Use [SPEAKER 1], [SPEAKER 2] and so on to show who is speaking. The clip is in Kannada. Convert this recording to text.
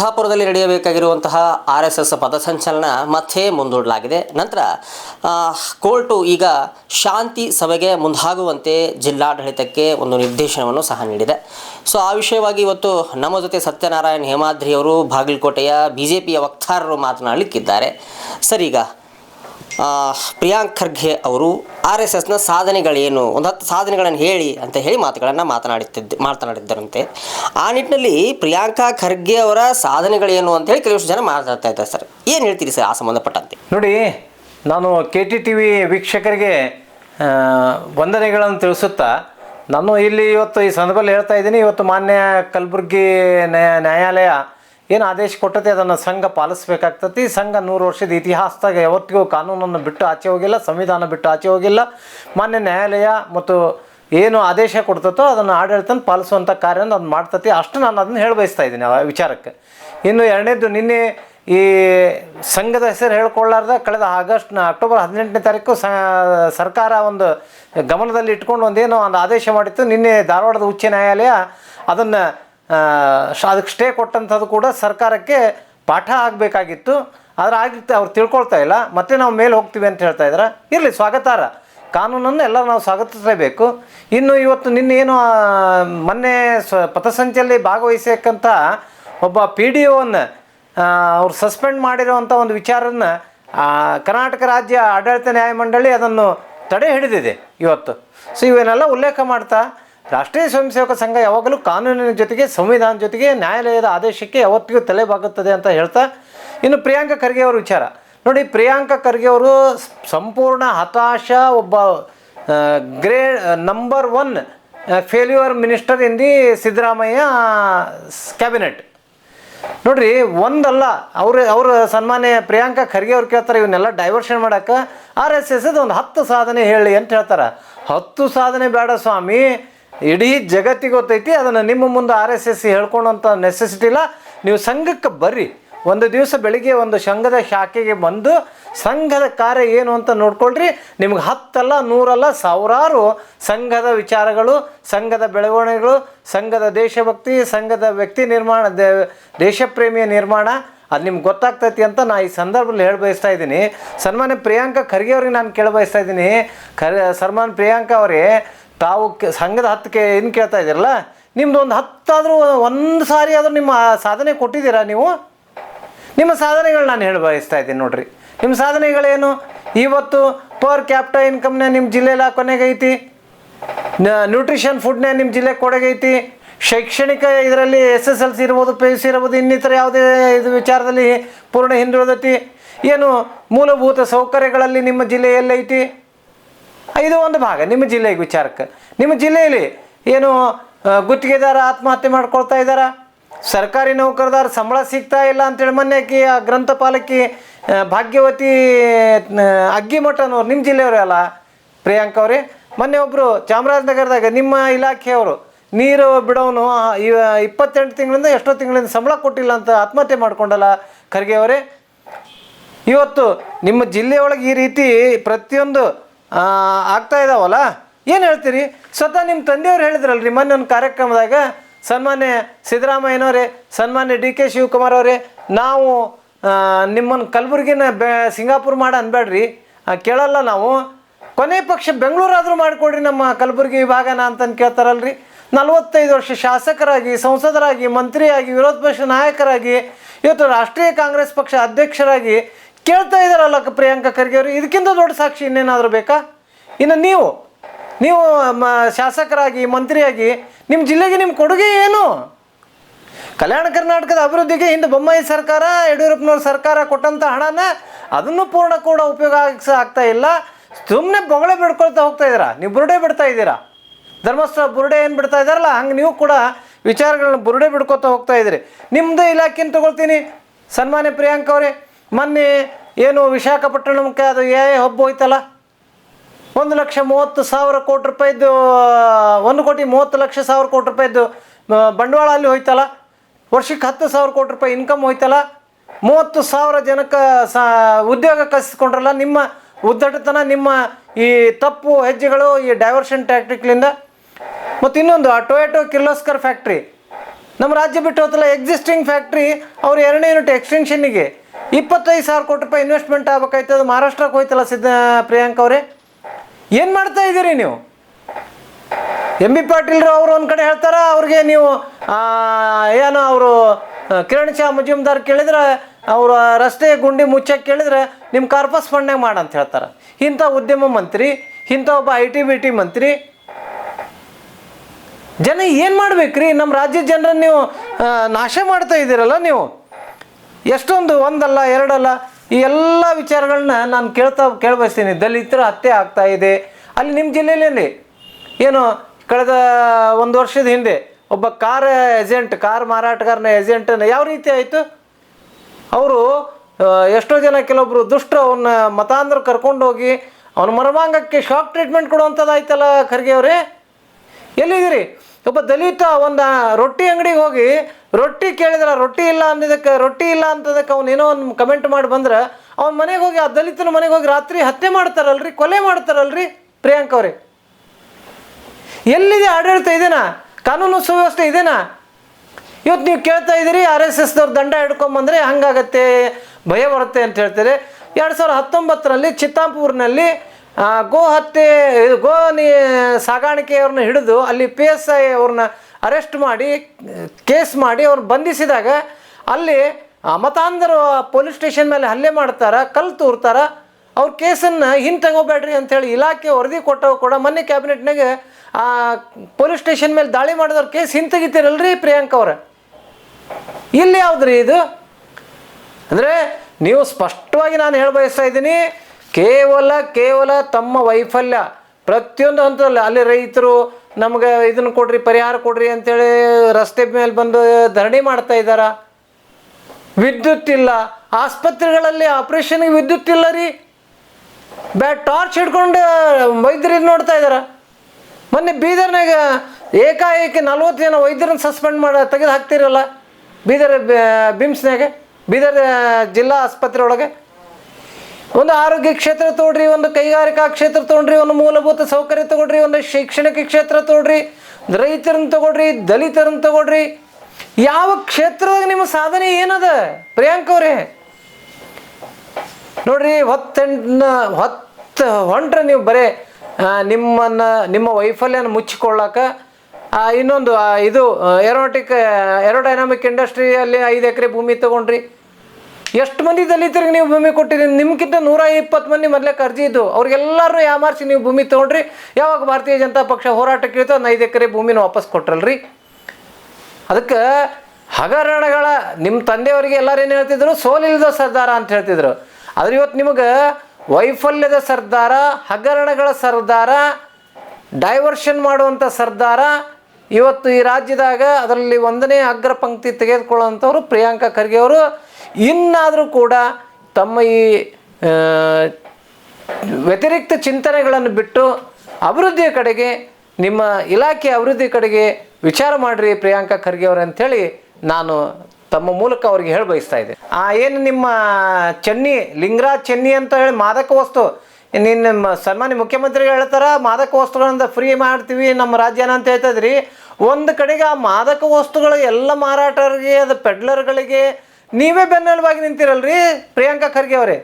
[SPEAKER 1] ಸಿದ್ದಾಪುರದಲ್ಲಿ ನಡೆಯಬೇಕಾಗಿರುವಂತಹ ಆರ್ ಎಸ್ ಎಸ್ ಪಥಸಂಚಲನ ಮತ್ತೆ ಮುಂದೂಡಲಾಗಿದೆ. ನಂತರ ಕೋರ್ಟು ಈಗ ಶಾಂತಿ ಸಭೆಗೆ ಮುಂದಾಗುವಂತೆ ಜಿಲ್ಲಾಡಳಿತಕ್ಕೆ ಒಂದು ನಿರ್ದೇಶನವನ್ನು ಸಹ ನೀಡಿದೆ. ಸೊ, ಆ ವಿಷಯವಾಗಿ ಇವತ್ತು ನಮ್ಮ ಜೊತೆ ಸತ್ಯನಾರಾಯಣ ಹೇಮಾದ್ರಿಯವರು, ಬಾಗಲಕೋಟೆಯ ಬಿ ಜೆ ವಕ್ತಾರರು ಮಾತನಾಡಲಿಕ್ಕಿದ್ದಾರೆ. ಸರ್, ಈಗ ಪ್ರಿಯಾಂಕ್ ಖರ್ಗೆ ಅವರು ಆರ್ ಎಸ್ ಎಸ್ನ ಸಾಧನೆಗಳೇನು, ಒಂದು ಹತ್ತು ಸಾಧನೆಗಳನ್ನು ಹೇಳಿ ಅಂತ ಹೇಳಿ ಮಾತುಗಳನ್ನು ಮಾತನಾಡುತ್ತಿದ್ದ, ಮಾತನಾಡಿದ್ದರಂತೆ. ಆ ನಿಟ್ಟಿನಲ್ಲಿ ಪ್ರಿಯಾಂಕಾ ಖರ್ಗೆ ಅವರ ಸಾಧನೆಗಳೇನು ಅಂತ ಹೇಳಿ ಕೆಲವಷ್ಟು ಜನ ಮಾತಾಡ್ತಾ ಇದ್ದಾರೆ ಸರ್. ಏನು ಹೇಳ್ತೀರಿ ಸರ್ ಆ ಸಂಬಂಧಪಟ್ಟಂತೆ?
[SPEAKER 2] ನೋಡಿ, ನಾನು ಕೆ ಟಿ ಟಿ ವಿ ವೀಕ್ಷಕರಿಗೆ ವಂದನೆಗಳನ್ನು ತಿಳಿಸುತ್ತಾ, ನಾನು ಇಲ್ಲಿ ಇವತ್ತು ಈ ಸಂದರ್ಭದಲ್ಲಿ ಹೇಳ್ತಾ ಇದ್ದೀನಿ, ಇವತ್ತು ಮಾನ್ಯ ಕಲಬುರ್ಗಿ ನ್ಯಾಯ ನ್ಯಾಯಾಲಯ ಏನು ಆದೇಶ ಕೊಟ್ಟತಿ ಅದನ್ನು ಸಂಘ ಪಾಲಿಸ್ಬೇಕಾಗ್ತತಿ? ಸಂಘ ನೂರು ವರ್ಷದ ಇತಿಹಾಸದಾಗ ಯಾವತ್ತಿಗೂ ಕಾನೂನನ್ನು ಬಿಟ್ಟು ಆಚೆ ಹೋಗಿಲ್ಲ, ಸಂವಿಧಾನ ಬಿಟ್ಟು ಆಚೆ ಹೋಗಿಲ್ಲ. ಮಾನ್ಯ ನ್ಯಾಯಾಲಯ ಮತ್ತು ಏನು ಆದೇಶ ಕೊಡ್ತತೋ ಅದನ್ನು ಆಡಳಿತ ಪಾಲಿಸುವಂಥ ಕಾರ್ಯನ ಅದು ಮಾಡ್ತತಿ. ಅಷ್ಟು ನಾನು ಅದನ್ನು ಹೇಳಿ ಬಯಸ್ತಾ ಇದ್ದೀನಿ ಆ ವಿಚಾರಕ್ಕೆ. ಇನ್ನು ಎರಡನೇದು ನಿನ್ನೆ ಈ ಸಂಘದ ಹೆಸರು ಹೇಳ್ಕೊಳ್ಳಾರ್ದ? ಕಳೆದ ಆಗಸ್ಟ್ ಅಕ್ಟೋಬರ್ ಹದಿನೆಂಟನೇ ತಾರೀಕು ಸರ್ಕಾರ ಒಂದು ಗಮನದಲ್ಲಿ ಇಟ್ಕೊಂಡು ಒಂದೇನೋ ಒಂದು ಆದೇಶ ಮಾಡಿತ್ತು. ನಿನ್ನೆ ಧಾರವಾಡದ ಉಚ್ಚ ನ್ಯಾಯಾಲಯ ಅದನ್ನು ಅದಕ್ಕೆ ಸ್ಟೇ ಕೊಟ್ಟಂಥದ್ದು ಕೂಡ ಸರ್ಕಾರಕ್ಕೆ ಪಾಠ ಆಗಬೇಕಾಗಿತ್ತು. ಆದರೆ ಆಗಿತ್ತು, ಅವ್ರು ತಿಳ್ಕೊಳ್ತಾ ಇಲ್ಲ. ಮತ್ತೆ ನಾವು ಮೇಲೆ ಹೋಗ್ತೀವಿ ಅಂತ ಹೇಳ್ತಾ ಇದ್ದಾರೆ ಇರಲಿ, ಸ್ವಾಗತಾರ. ಕಾನೂನನ್ನು ಎಲ್ಲ ನಾವು ಸ್ವಾಗತಿಸಲೇಬೇಕು. ಇನ್ನು ಇವತ್ತು ನಿನ್ನೇನು ಮೊನ್ನೆ ಸ್ವ ಪಥಸಂಚಲ್ಲಿ ಭಾಗವಹಿಸಕ್ಕಂಥ ಒಬ್ಬ ಪಿ ಡಿ ಒವನ್ನು ಅವ್ರು ಸಸ್ಪೆಂಡ್ ಮಾಡಿರುವಂಥ ಒಂದು ವಿಚಾರನ ಕರ್ನಾಟಕ ರಾಜ್ಯ ಆಡಳಿತ ನ್ಯಾಯಮಂಡಳಿ ಅದನ್ನು ತಡೆ ಹಿಡಿದಿದೆ ಇವತ್ತು. ಸೊ ಇವನ್ನೆಲ್ಲ ಉಲ್ಲೇಖ ಮಾಡ್ತಾ ರಾಷ್ಟ್ರೀಯ ಸ್ವಯಂ ಸೇವಕ ಸಂಘ ಯಾವಾಗಲೂ ಕಾನೂನಿನ ಜೊತೆಗೆ ಸಂವಿಧಾನ ಜೊತೆಗೆ, ನ್ಯಾಯಾಲಯದ ಆದೇಶಕ್ಕೆ ಯಾವತ್ತಿಗೂ ತಲೆಬಾಗುತ್ತದೆ ಅಂತ ಹೇಳ್ತಾ ಇನ್ನು ಪ್ರಿಯಾಂಕ ಖರ್ಗೆ ಅವರ ವಿಚಾರ. ನೋಡಿ, ಪ್ರಿಯಾಂಕ ಖರ್ಗೆ ಅವರು ಸಂಪೂರ್ಣ ಹತಾಶ ಒಬ್ಬ grey, number one failure minister in the Siddaramaiah cabinet. ನೋಡ್ರಿ, ಒಂದಲ್ಲ, ಅವ್ರ ಅವ್ರ ಸನ್ಮಾನ್ಯ ಪ್ರಿಯಾಂಕ ಖರ್ಗೆ ಅವ್ರು ಕೇಳ್ತಾರೆ, ಇವನ್ನೆಲ್ಲ ಡೈವರ್ಷನ್ ಮಾಡಕ್ಕೆ ಆರ್ ಎಸ್ ಎಸ್ ಒಂದು ಹತ್ತು ಸಾಧನೆ ಹೇಳಿ ಅಂತ ಹೇಳ್ತಾರೆ. ಹತ್ತು ಸಾಧನೆ ಬೇಡ ಸ್ವಾಮಿ ಇಡೀ ಜಗತ್ತಿಗೆ ಗೊತ್ತೈತಿ, ಅದನ್ನು ನಿಮ್ಮ ಮುಂದೆ ಆರ್ ಎಸ್ ಎಸ್ ಹೇಳ್ಕೊಳ್ಳೋಂಥ ನೆಸೆಸಿಟಿ ಇಲ್ಲ. ನೀವು ಸಂಘಕ್ಕೆ ಬರ್ರಿ. ಒಂದು ದಿವಸ ಬೆಳಿಗ್ಗೆ ಒಂದು ಸಂಘದ ಶಾಖೆಗೆ ಬಂದು ಸಂಘದ ಕಾರ್ಯ ಏನು ಅಂತ ನೋಡ್ಕೊಳ್ರಿ. ನಿಮ್ಗೆ ಹತ್ತಲ್ಲ, ನೂರಲ್ಲ, ಸಾವಿರಾರು ಸಂಘದ ವಿಚಾರಗಳು, ಸಂಘದ ಬೆಳವಣಿಗೆಗಳು, ಸಂಘದ ದೇಶಭಕ್ತಿ, ಸಂಘದ ವ್ಯಕ್ತಿ ನಿರ್ಮಾಣ ದೇಶಪ್ರೇಮಿಯ ನಿರ್ಮಾಣ, ಅದು ನಿಮ್ಗೆ ಗೊತ್ತಾಗ್ತೈತಿ ಅಂತ ನಾ ಈ ಸಂದರ್ಭದಲ್ಲಿ ಹೇಳಿ ಬಯಸ್ತಾ ಇದ್ದೀನಿ. ಸನ್ಮಾನ್ಯ ಪ್ರಿಯಾಂಕಾ ಖರ್ಗೆ ಅವ್ರಿಗೆ ನಾನು ಕೇಳ ಬಯಸ್ತಾ ಇದ್ದೀನಿ. ಖರ್ ಸನ್ಮಾನ್ ಪ್ರಿಯಾಂಕಾ ಅವರೇ ತಾವು ಸಂಘದ ಹತ್ತಕ್ಕೆ ಏನು ಕೇಳ್ತಾ ಇದ್ದೀರಲ್ಲ? ನಿಮ್ದು ಒಂದು ಹತ್ತಾದರೂ ಒಂದು ಸಾರಿ ಆದರೂ ನಿಮ್ಮ ಸಾಧನೆ ಕೊಟ್ಟಿದ್ದೀರಾ ನೀವು? ನಿಮ್ಮ ಸಾಧನೆಗಳು ನಾನು ಹೇಳಿ ಬಯಸ್ತಾ ಇದ್ದೀನಿ ನೋಡ್ರಿ. ನಿಮ್ಮ ಸಾಧನೆಗಳೇನು? ಇವತ್ತು ಪರ್ ಕ್ಯಾಪ್ಟ ಇನ್ಕಮ್ನ ನಿಮ್ಮ ಜಿಲ್ಲೆಲ್ಲ ಕೊನೆಗೈತಿ ನ್ಯೂಟ್ರಿಷನ್ ಫುಡ್ನ ನಿಮ್ಮ ಜಿಲ್ಲೆಗೆ ಕೊಡಗೈತಿ ಶೈಕ್ಷಣಿಕ ಇದರಲ್ಲಿ ಎಸ್ ಎಸ್ ಎಲ್ ಸಿ ಇರ್ಬೋದು ಪಿ ಯು ಸಿ ಇರ್ಬೋದು, ಇನ್ನಿತರ ಯಾವುದೇ ಇದು ವಿಚಾರದಲ್ಲಿ ಪೂರ್ಣ ಹಿಂದುಳಿದೈತಿ. ಏನು ಮೂಲಭೂತ ಸೌಕರ್ಯಗಳಲ್ಲಿ ನಿಮ್ಮ ಜಿಲ್ಲೆ ಎಲ್ಲೈತಿ? ಇದು ಒಂದು ಭಾಗ. ನಿಮ್ಮ ಜಿಲ್ಲೆಗೆ ವಿಚಾರಕ್ಕೆ. ನಿಮ್ಮ ಜಿಲ್ಲೆಯಲ್ಲಿ ಏನು ಗುತ್ತಿಗೆದಾರ ಆತ್ಮಹತ್ಯೆ ಮಾಡ್ಕೊಳ್ತಾ ಇದ್ದಾರಾ? ಸರ್ಕಾರಿ ನೌಕರದಾರ ಸಂಬಳ ಸಿಗ್ತಾ ಇಲ್ಲ ಅಂತೇಳಿ ಮೊನ್ನೆ ಆಕಿ ಆ ಗ್ರಂಥಪಾಲಕಿ ಪಾಲಕಿ ಭಾಗ್ಯವತಿ ಅಗ್ಗಿಮಠನವ್ರು, ನಿಮ್ಮ ಜಿಲ್ಲೆಯವರೇ ಅಲ್ಲ, ಪ್ರಿಯಾಂಕ ಅವರೇ? ಮೊನ್ನೆ ಒಬ್ಬರು ಚಾಮರಾಜನಗರದಾಗ ನಿಮ್ಮ ಇಲಾಖೆಯವರು ನೀರು ಬಿಡೋನು ಇಪ್ಪತ್ತೆಂಟು ತಿಂಗಳಿಂದ ಎಷ್ಟೋ ತಿಂಗಳಿಂದ ಸಂಬಳ ಕೊಟ್ಟಿಲ್ಲ ಅಂತ ಆತ್ಮಹತ್ಯೆ ಮಾಡ್ಕೊಂಡಲ್ಲ ಖರ್ಗೆ ಅವರೇ? ಇವತ್ತು ನಿಮ್ಮ ಜಿಲ್ಲೆಯೊಳಗೆ ಈ ರೀತಿ ಪ್ರತಿಯೊಂದು ಆಗ್ತಾ ಇದಾವಲ್ಲ? ಏನು ಹೇಳ್ತೀರಿ? ಸ್ವತಃ ನಿಮ್ಮ ತಂದೆಯವ್ರು ಹೇಳಿದ್ರಲ್ರಿ ಮೊನ್ನೆ ಒಂದು ಕಾರ್ಯಕ್ರಮದಾಗ, ಸನ್ಮಾನ್ಯ ಸಿದ್ದರಾಮಯ್ಯನವರೇ, ಸನ್ಮಾನ್ಯ ಡಿ ಕೆ ಶಿವಕುಮಾರ್ ಅವರೇ, ನಾವು ನಿಮ್ಮನ್ನು ಕಲಬುರಗಿನ ಬೆ, ಸಿಂಗಾಪುರ್ ಮಾಡ ಅನ್ಬೇಡ್ರಿ ಕೇಳಲ್ಲ ನಾವು. ಕೊನೆ ಪಕ್ಷ ಬೆಂಗಳೂರಾದರೂ ಮಾಡಿಕೊಡ್ರಿ ನಮ್ಮ ಕಲಬುರ್ಗಿ ವಿಭಾಗನ ಅಂತಂದು ಕೇಳ್ತಾರಲ್ರಿ. ನಲವತ್ತೈದು ವರ್ಷ ಶಾಸಕರಾಗಿ, ಸಂಸದರಾಗಿ, ಮಂತ್ರಿಯಾಗಿ, ವಿರೋಧ ಪಕ್ಷ ನಾಯಕರಾಗಿ, ಇವತ್ತು ರಾಷ್ಟ್ರೀಯ ಕಾಂಗ್ರೆಸ್ ಪಕ್ಷ ಅಧ್ಯಕ್ಷರಾಗಿ ಕೇಳ್ತಾ ಇದ್ದಾರಲ್ಲ ಪ್ರಿಯಾಂಕಾ ಖರ್ಗೆ ಅವರು. ಇದಕ್ಕಿಂತ ದೊಡ್ಡ ಸಾಕ್ಷಿ ಇನ್ನೇನಾದರೂ ಬೇಕಾ? ಇನ್ನು ನೀವು ನೀವು, ಮ, ಶಾಸಕರಾಗಿ, ಮಂತ್ರಿಯಾಗಿ ನಿಮ್ಮ ಜಿಲ್ಲೆಗೆ ನಿಮ್ಮ ಕೊಡುಗೆ ಏನು? ಕಲ್ಯಾಣ ಕರ್ನಾಟಕದ ಅಭಿವೃದ್ಧಿಗೆ ಹಿಂದೆ ಬೊಮ್ಮಾಯಿ ಸರ್ಕಾರ, ಯಡಿಯೂರಪ್ಪನವ್ರ ಸರ್ಕಾರ ಕೊಟ್ಟಂಥ ಹಣನ ಅದನ್ನು ಪೂರ್ಣ ಕೂಡ ಉಪಯೋಗ ಆಗ್ತಾ ಇಲ್ಲ. ಸುಮ್ಮನೆ ಬೊಗಳೆ ಬಿಡ್ಕೊಳ್ತಾ ಹೋಗ್ತಾ ಇದ್ದೀರಾ? ನೀವು ಬುರುಡೆ ಬಿಡ್ತಾ ಇದ್ದೀರಾ? ಧರ್ಮಸ್ಥಳ ಬುರುಡೆ ಏನು ಬಿಡ್ತಾ ಇದ್ದಾರಲ್ಲ, ಹಂಗೆ ನೀವು ಕೂಡ ವಿಚಾರಗಳನ್ನ ಬುರುಡೆ ಬಿಡ್ಕೊತಾ ಹೋಗ್ತಾ ಇದ್ದೀರಿ. ನಿಮ್ಮದು ಇಲಾಖೆನ ತಗೊಳ್ತೀನಿ. ಸನ್ಮಾನ್ಯ ಪ್ರಿಯಾಂಕ ಅವರೇ, ಮೊನ್ನೆ ಏನು ವಿಶಾಖಪಟ್ಟಣಕ್ಕೆ ಅದು ಎ ಹಬ್ಬ ಹೋಯ್ತಲ್ಲ? ಒಂದು ಲಕ್ಷ ಮೂವತ್ತು ಸಾವಿರ ಕೋಟಿ ರೂಪಾಯಿದ್ದು ಒಂದು ಕೋಟಿ ಮೂವತ್ತು ಲಕ್ಷ ಸಾವಿರ ಕೋಟಿ ರೂಪಾಯಿದ್ದು ಬಂಡವಾಳ ಅಲ್ಲಿ ಹೋಯ್ತಲ್ಲ? ವರ್ಷಕ್ಕೆ ಹತ್ತು ಸಾವಿರ ಕೋಟಿ ರೂಪಾಯಿ ಇನ್ಕಮ್ ಹೋಯ್ತಲ್ಲ? ಮೂವತ್ತು ಸಾವಿರ ಜನಕ್ಕೆ ಸ, ಉದ್ಯೋಗ ಕಸಿಸ್ಕೊಂಡ್ರಲ್ಲ ನಿಮ್ಮ ಉದ್ದಟತನ, ನಿಮ್ಮ ಈ ತಪ್ಪು ಹೆಜ್ಜೆಗಳು ಈ ಡೈವರ್ಷನ್ ಟ್ಯಾಕ್ಟಿಕ್ಲಿಂದ ಮತ್ತು ಇನ್ನೊಂದು, ಆ ಟೊಯಾಟೊ ಕಿರ್ಲೋಸ್ಕರ್ ಫ್ಯಾಕ್ಟ್ರಿ ನಮ್ಮ ರಾಜ್ಯ ಬಿಟ್ಟು ಹೋತಲ್ಲ ಎಕ್ಸಿಸ್ಟಿಂಗ್ ಫ್ಯಾಕ್ಟ್ರಿ ಅವ್ರು ಎರಡನೇ ಯೂನಿಟ್ ಎಕ್ಸ್ಟೆನ್ಷನ್ನಿಗೆ ಇಪ್ಪತ್ತೈದು ಸಾವಿರ ಕೋಟಿ ರೂಪಾಯಿ ಇನ್ವೆಸ್ಟ್ಮೆಂಟ್ ಆಗ್ಬೇಕಾಯ್ತದ ಮಹಾರಾಷ್ಟ್ರಕ್ಕೆ ಹೋಯ್ತಲ್ಲ ಸಿದ್ದ, ಪ್ರಿಯಾಂಕ್ ಅವರೇ. ಏನು ಮಾಡ್ತಾ ಇದ್ದೀರಿ ನೀವು? ಎಂ ಬಿ ಪಾಟೀಲ್ರು ಅವರು ಒಂದು ಕಡೆ ಹೇಳ್ತಾರೆ, ಅವ್ರಿಗೆ ನೀವು ಏನು ಅವರು ಕಿರಣ್ ಶಾ ಮುಜುಮ್ದಾರ್ ಕೇಳಿದ್ರೆ, ಅವರು ರಸ್ತೆ ಗುಂಡಿ ಮುಚ್ಚಕ್ಕೆ ಕೇಳಿದ್ರೆ ನಿಮ್ಮ ಕಾರ್ಪಸ್ ಫಂಡ್ನಾಗ ಮಾಡಂತ ಹೇಳ್ತಾರೆ. ಇಂಥ ಉದ್ಯಮ ಮಂತ್ರಿ, ಇಂಥ ಒಬ್ಬ ಐ ಟಿ ಬಿ ಟಿ ಮಂತ್ರಿ. ಜನ ಏನು ಮಾಡ್ಬೇಕ್ರಿ? ನಮ್ಮ ರಾಜ್ಯದ ಜನರನ್ನು ನೀವು ನಾಶ ಮಾಡ್ತಾ ಇದ್ದೀರಲ್ಲ ನೀವು? ಎಷ್ಟೊಂದು ಒಂದಲ್ಲ, ಎರಡಲ್ಲ, ಈ ಎಲ್ಲ ವಿಚಾರಗಳನ್ನ ನಾನು ಕೇಳ್ತಾ, ಕೇಳಬಯಸ್ತೀನಿ. ದಲಿತರ ಹತ್ಯೆ ಆಗ್ತಾ ಇದೆ. ಅಲ್ಲಿ ನಿಮ್ಮ ಜಿಲ್ಲೆಯಲ್ಲಿ ಏನು, ಕಳೆದ ಒಂದು ವರ್ಷದ ಹಿಂದೆ ಒಬ್ಬ ಕಾರ್ ಏಜೆಂಟ್, ಕಾರ್ ಮಾರಾಟಗಾರನ ಏಜೆಂಟನ್ನು ಯಾವ ರೀತಿ ಆಯಿತು? ಅವರು ಎಷ್ಟೋ ಜನ ಕೆಲವೊಬ್ರು ದುಷ್ಟ ಅವನ್ನ ಮತಾಂಧ್ರ ಕರ್ಕೊಂಡೋಗಿ ಅವನ ಮರ್ಮಾಂಗಕ್ಕೆ ಶಾಕ್ ಟ್ರೀಟ್ಮೆಂಟ್ ಕೊಡುವಂಥದ್ದಾಯ್ತಲ್ಲ ಖರ್ಗೆ ಅವರೇ? ಎಲ್ಲಿದ್ದೀರಿ? ಒಬ್ಬ ದಲಿತ ಒಂದು ರೊಟ್ಟಿ ಅಂಗಡಿಗೆ ಹೋಗಿ, ರೊಟ್ಟಿ ಕೇಳಿದ್ರೆ ರೊಟ್ಟಿ ಇಲ್ಲ ಅಂದಿದ್ದಕ್ಕೆ, ರೊಟ್ಟಿ ಇಲ್ಲ ಅಂತದಕ್ಕೆ ಅವ್ನು ಏನೋ ಒಂದು ಕಮೆಂಟ್ ಮಾಡಿ ಬಂದ್ರೆ, ಅವ್ನ ಮನೆಗೆ ಹೋಗಿ, ಆ ದಲಿತನ ಮನೆಗೆ ಹೋಗಿ ರಾತ್ರಿ ಹತ್ಯೆ ಮಾಡ್ತಾರಲ್ರಿ, ಕೊಲೆ ಮಾಡ್ತಾರಲ್ರಿ ಪ್ರಿಯಾಂಕ್ ಅವ್ರಿ. ಎಲ್ಲಿದೆ ಆಡಳಿತ ಇದೆನಾ? ಕಾನೂನು ಸುವ್ಯವಸ್ಥೆ ಇದೆನಾ? ಇವತ್ತು ನೀವು ಕೇಳ್ತಾ ಇದ್ದೀರಿ, ಆರ್ ಎಸ್ ಎಸ್ದವ್ರು ದಂಡ ಹಿಡ್ಕೊಂಬಂದ್ರೆ ಹಂಗಾಗತ್ತೆ, ಭಯ ಬರುತ್ತೆ ಅಂತ ಹೇಳ್ತಾರೆ. ಎರಡು ಸಾವಿರದ ಹತ್ತೊಂಬತ್ತರಲ್ಲಿ ಚಿತ್ತಾಪುರ್ನಲ್ಲಿ ಗೋ ಹತ್ಯೆ, ಗೋ ನೀ, ಸಾಗಾಣಿಕೆಯವ್ರನ್ನ ಹಿಡಿದು ಅಲ್ಲಿ ಪಿ ಎಸ್ ಐ ಅವ್ರನ್ನ ಅರೆಸ್ಟ್ ಮಾಡಿ ಕೇಸ್ ಮಾಡಿ ಅವ್ರನ್ನ ಬಂಧಿಸಿದಾಗ ಅಲ್ಲಿ ಮತಾಂಧರು ಪೊಲೀಸ್ ಸ್ಟೇಷನ್ ಮೇಲೆ ಹಲ್ಲೆ ಮಾಡ್ತಾರೆ, ಕಲ್ಲು ತೂರ್ತಾರೆ, ಅವ್ರ ಕೇಸನ್ನು ಹಿಂದೆ ತಗೋಬೇಡ್ರಿ ಅಂಥೇಳಿ ಇಲಾಖೆ ವರದಿ ಕೊಟ್ಟವು ಕೂಡ ಮೊನ್ನೆ ಕ್ಯಾಬಿನೆಟ್ನಾಗೆ ಆ ಪೊಲೀಸ್ ಸ್ಟೇಷನ್ ಮೇಲೆ ದಾಳಿ ಮಾಡಿದವ್ರ ಕೇಸ್ ಹಿಂತೆಗಿತೀರಲ್ರಿ ಪ್ರಿಯಾಂಕ ಅವ್ರ? ಇಲ್ಲಿ ಯಾವ್ದ್ರಿ ಇದು? ಅಂದರೆ ನೀವು ಸ್ಪಷ್ಟವಾಗಿ ನಾನು ಹೇಳ ಬಯಸ್ತಾ ಇದ್ದೀನಿ ಕೇವಲ ಕೇವಲ ತಮ್ಮ ವೈಫಲ್ಯ. ಪ್ರತಿಯೊಂದು ಹಂತದಲ್ಲಿ ಅಲ್ಲಿ ರೈತರು ನಮಗೆ ಇದನ್ನು ಕೊಡ್ರಿ, ಪರಿಹಾರ ಕೊಡ್ರಿ ಅಂತೇಳಿ ರಸ್ತೆ ಮೇಲೆ ಬಂದು ಧರಣಿ ಮಾಡ್ತಾ ಇದ್ದಾರ? ವಿದ್ಯುತ್ ಇಲ್ಲ. ಆಸ್ಪತ್ರೆಗಳಲ್ಲಿ ಆಪ್ರೇಷನ್ಗೆ ವಿದ್ಯುತ್ ಇಲ್ಲ ರೀ. ಬ್ಯಾ ಟಾರ್ಚ್ ಹಿಡ್ಕೊಂಡು ವೈದ್ಯರು ಇದ್ ನೋಡ್ತಾ ಇದಾರ ಮೊನ್ನೆ ಬೀದರ್ನಾಗ ಏಕಾಏಕಿ ನಲ್ವತ್ತು ಜನ ವೈದ್ಯರನ್ನ ಸಸ್ಪೆಂಡ್ ಮಾಡಿ, ತೆಗೆದು ಹಾಕ್ತಿರಲ್ಲ ಬೀದರ್ ಬಿಮ್ಸ್ನಾಗೆ ಬೀದರ್ ಜಿಲ್ಲಾ ಆಸ್ಪತ್ರೆ ಒಳಗೆ? ಒಂದು ಆರೋಗ್ಯ ಕ್ಷೇತ್ರ ತೋಡ್ರಿ, ಒಂದು ಕೈಗಾರಿಕಾ ಕ್ಷೇತ್ರ ತೊಗೊಂಡ್ರಿ ಒಂದು ಮೂಲಭೂತ ಸೌಕರ್ಯ ತಗೊಳ್ರಿ ಒಂದು ಶೈಕ್ಷಣಿಕ ಕ್ಷೇತ್ರ ತೋಡ್ರಿ, ರೈತರನ್ನ ತಗೊಳ್ರಿ ದಲಿತರನ್ನ ತಗೊಳ್ರಿ ಯಾವ ಕ್ಷೇತ್ರದಾಗ ನಿಮ್ಮ ಸಾಧನೆ ಏನದ? ಪ್ರಿಯಾಂಕ್ ಅವ್ರೆ. ನೋಡ್ರಿ ಹೊತ್ತೆಂಟನ ಹೊತ್ತು ಹೊಂಟ್ರೆ ನೀವು ಬರೇ ನಿಮ್ಮನ್ನು, ನಿಮ್ಮ ವೈಫಲ್ಯನ ಮುಚ್ಚಿಕೊಳ್ಳಾಕ ಇನ್ನೊಂದು ಇದು ಏರೋಟಿಕ್ ಏರೋಡೈನಾಮಿಕ್ ಇಂಡಸ್ಟ್ರಿಯಲ್ಲಿ ಐದು ಎಕರೆ ಭೂಮಿ ತಗೊಂಡ್ರಿ. ಎಷ್ಟು ಮಂದಿ ದಲಿತರಿಗೆ ನೀವು ಭೂಮಿ ಕೊಟ್ಟಿರಿ? ನಿಮ್ಗಿಂತ ನೂರ ಇಪ್ಪತ್ತು ಮಂದಿ ಮೊದಲೇ ಅರ್ಜಿ ಇದ್ದು. ಅವ್ರಿಗೆಲ್ಲರೂ ಯಾಮಾರಿಸಿ ನೀವು ಭೂಮಿ ತೊಗೊಂಡ್ರಿ? ಯಾವಾಗ ಭಾರತೀಯ ಜನತಾ ಪಕ್ಷ ಹೋರಾಟಕ್ಕೆ ಇಳಿತು ಐದು ಎಕರೆ ಭೂಮಿನ ವಾಪಸ್ ಕೊಟ್ರಲ್ರಿ? ಅದಕ್ಕೆ ಹಗರಣಗಳ ನಿಮ್ಮ ತಂದೆಯವರಿಗೆ ಎಲ್ಲರೂ ಏನು ಹೇಳ್ತಿದ್ರು? ಸೋಲಿಲ್ಲದ ಸರ್ದಾರ ಅಂತ ಹೇಳ್ತಿದ್ರು. ಆದ್ರೆ ಇವತ್ತು ನಿಮಗೆ ವೈಫಲ್ಯದ ಸರ್ದಾರ, ಹಗರಣಗಳ ಸರ್ದಾರ, ಡೈವರ್ಷನ್ ಮಾಡುವಂಥ ಸರ್ದಾರ, ಇವತ್ತು ಈ ರಾಜ್ಯದಾಗ ಅದರಲ್ಲಿ ಒಂದನೇ ಅಗ್ರ ಪಂಕ್ತಿ ತೆಗೆದುಕೊಳ್ಳುವಂಥವ್ರು ಪ್ರಿಯಾಂಕಾ ಖರ್ಗೆ ಅವರು. ಇನ್ನಾದರೂ ಕೂಡ ತಮ್ಮ ಈ ವ್ಯತಿರಿಕ್ತ ಚಿಂತನೆಗಳನ್ನು ಬಿಟ್ಟು ಅಭಿವೃದ್ಧಿಯ ಕಡೆಗೆ, ನಿಮ್ಮ ಇಲಾಖೆ ಅಭಿವೃದ್ಧಿ ಕಡೆಗೆ ವಿಚಾರ ಮಾಡಿರಿ ಪ್ರಿಯಾಂಕಾ ಖರ್ಗೆ ಅವ್ರು ಅಂಥೇಳಿ ನಾನು ತಮ್ಮ ಮೂಲಕ ಅವ್ರಿಗೆ ಹೇಳಿ ಬಯಸ್ತಾ ಇದ್ದೆ. ಆ ಏನು ನಿಮ್ಮ ಚೆನ್ನಿ, ಲಿಂಗರಾಜ್ ಚೆನ್ನಿ ಅಂತ ಹೇಳಿ ಮಾದಕ ವಸ್ತು ನಿನ್ನ ಸನ್ಮಾನ್ಯ ಮುಖ್ಯಮಂತ್ರಿಗಳು ಹೇಳ್ತಾರ, ಮಾದಕ ವಸ್ತುಗಳಿಂದ ಫ್ರೀ ಮಾಡ್ತೀವಿ, ನಮ್ಮ ರಾಜ್ಯನ ಅಂತ ಹೇಳ್ತದ್ರಿ ಒಂದು ಕಡೆಗೆ ಆ ಮಾದಕ ವಸ್ತುಗಳು ಎಲ್ಲ ಮಾರಾಟರಿಗೆ, ಅದು ಪೆಡ್ಲರ್ಗಳಿಗೆ ನೀವೇ ಬೆನ್ನೆಲುಬಾಗಿ ನಿಂತಿರಲ್ರಿ ಪ್ರಿಯಾಂಕಾ ಖರ್ಗೆ ಅವರೇ.